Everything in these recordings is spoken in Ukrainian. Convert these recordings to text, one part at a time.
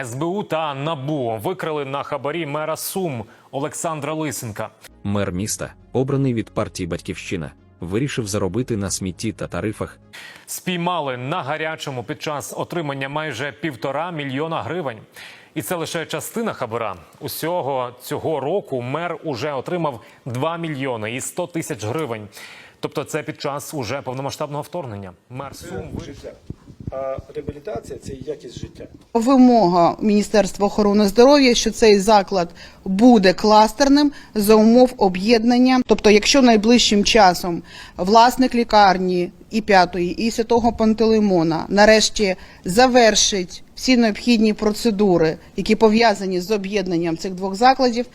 СБУ та НАБУ викрили на хабарі мера Сум Олександра Лисенка. Мер міста, обраний від партії Батьківщина, вирішив заробити на смітті та тарифах. Спіймали на гарячому під час отримання майже півтора мільйона гривень. І це лише частина хабара. Усього цього року мер уже отримав 2 мільйони і 100 тисяч гривень. Тобто, це під час уже повномасштабного вторгнення. Мер Сум ви- життя. А реабілітація це якість життя. Вимога Міністерства охорони здоров'я, що цей заклад буде кластерним за умов об'єднання. Тобто, якщо найближчим часом власник лікарні і п'ятої, і святого Пантелеймона нарешті завершить всі необхідні процедури, які пов'язані з об'єднанням цих двох закладів,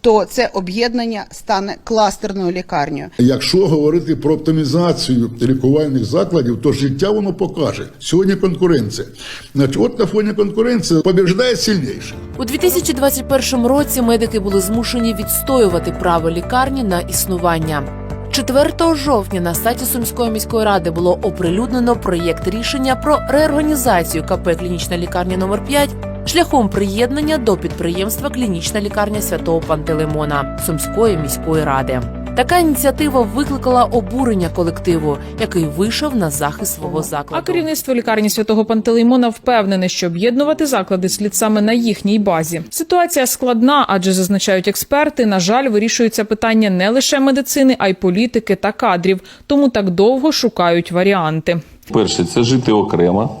то це об'єднання стане кластерною лікарнею. Якщо говорити про оптимізацію лікувальних закладів, то життя воно покаже. Сьогодні конкуренція. Значить, от на фоні конкуренції побіждає сильніший. У 2021 році медики були змушені відстоювати право лікарні на існування. 4 жовтня на сайті Сумської міської ради було оприлюднено проєкт рішення про реорганізацію КП «Клінічна лікарня номер 5 шляхом приєднання до підприємства Клінічна лікарня святого Пантелеймона Сумської міської ради. Така ініціатива викликала обурення колективу, який вийшов на захист свого закладу. А керівництво лікарні святого Пантелеймона впевнене, що об'єднувати заклади слід саме на їхній базі. Ситуація складна, адже зазначають експерти. На жаль, вирішується питання не лише медицини, а й політики та кадрів. Тому так довго шукають варіанти. Перше, це жити окремо.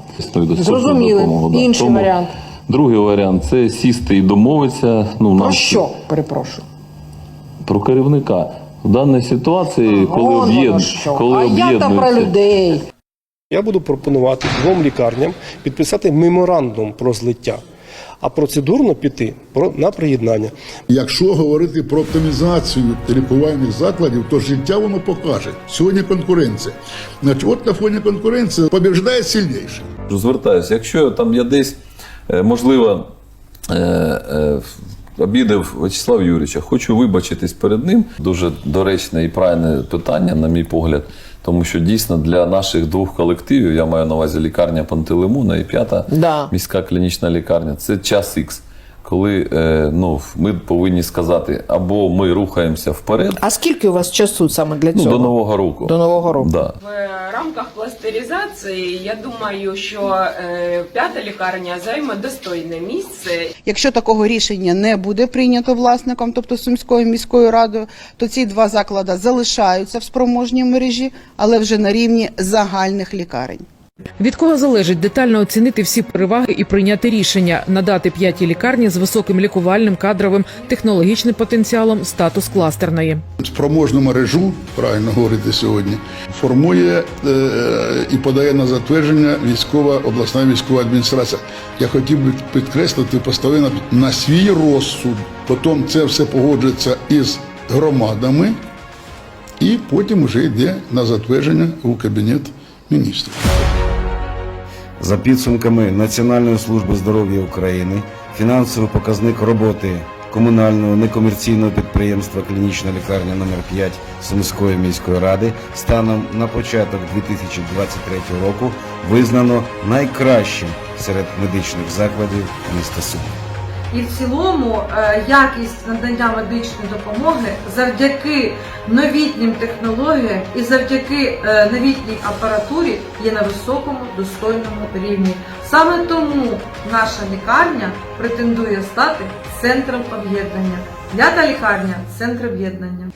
Зрозуміли. Інший Тому варіант. Другий варіант це сісти і домовитися. Ну, Про нам- що? Перепрошую. Про керівника. В даній ситуації, коли, Вон воно об'єд... що. коли а я та про людей. Я буду пропонувати двом лікарням підписати меморандум про злиття, а процедурно піти на приєднання. Якщо говорити про оптимізацію лікувальних закладів, то життя воно покаже. Сьогодні конкуренція. Значить, от на фоні конкуренції побіждає сильніший. звертаюся, якщо там я десь, можливо, е, е, обідав Вячеслав Юрійовича, хочу вибачитись перед ним. Дуже доречне і правильне питання, на мій погляд. Тому що дійсно для наших двох колективів, я маю на увазі лікарня Пантелеймона і п'ята Да. міська клінічна лікарня, це час ікс. Коли е, ну, ми повинні сказати, або ми рухаємося вперед А скільки у вас часу саме для ну, цього? до Нового року. До Нового року. Да. В рамках пластиризації я думаю, що е, п'ята лікарня займе достойне місце Якщо такого рішення не буде прийнято власником, тобто Сумською міською радою, то ці два заклади залишаються в спроможній мережі, але вже на рівні загальних лікарень. Від кого залежить детально оцінити всі переваги і прийняти рішення надати п'ятій лікарні з високим лікувальним, кадровим, технологічним потенціалом статус кластерної. Спроможну мережу, правильно говорити сьогодні, формує е, і подає на затвердження військова обласна військова адміністрація. Я хотів би підкреслити, поставити на, на свій розсуд. Потім це все погоджується із громадами, і потім вже йде на затвердження у кабінет міністрів. За підсумками Національної служби здоров'я України, фінансовий показник роботи комунального некомерційного підприємства Клінічна лікарня номер 5 Сумської міської ради станом на початок 2023 року визнано найкращим серед медичних закладів міста Суми. І в цілому е, якість надання медичної допомоги завдяки новітнім технологіям і завдяки е, новітній апаратурі є на високому достойному рівні. Саме тому наша лікарня претендує стати центром об'єднання. П'ята лікарня центр об'єднання.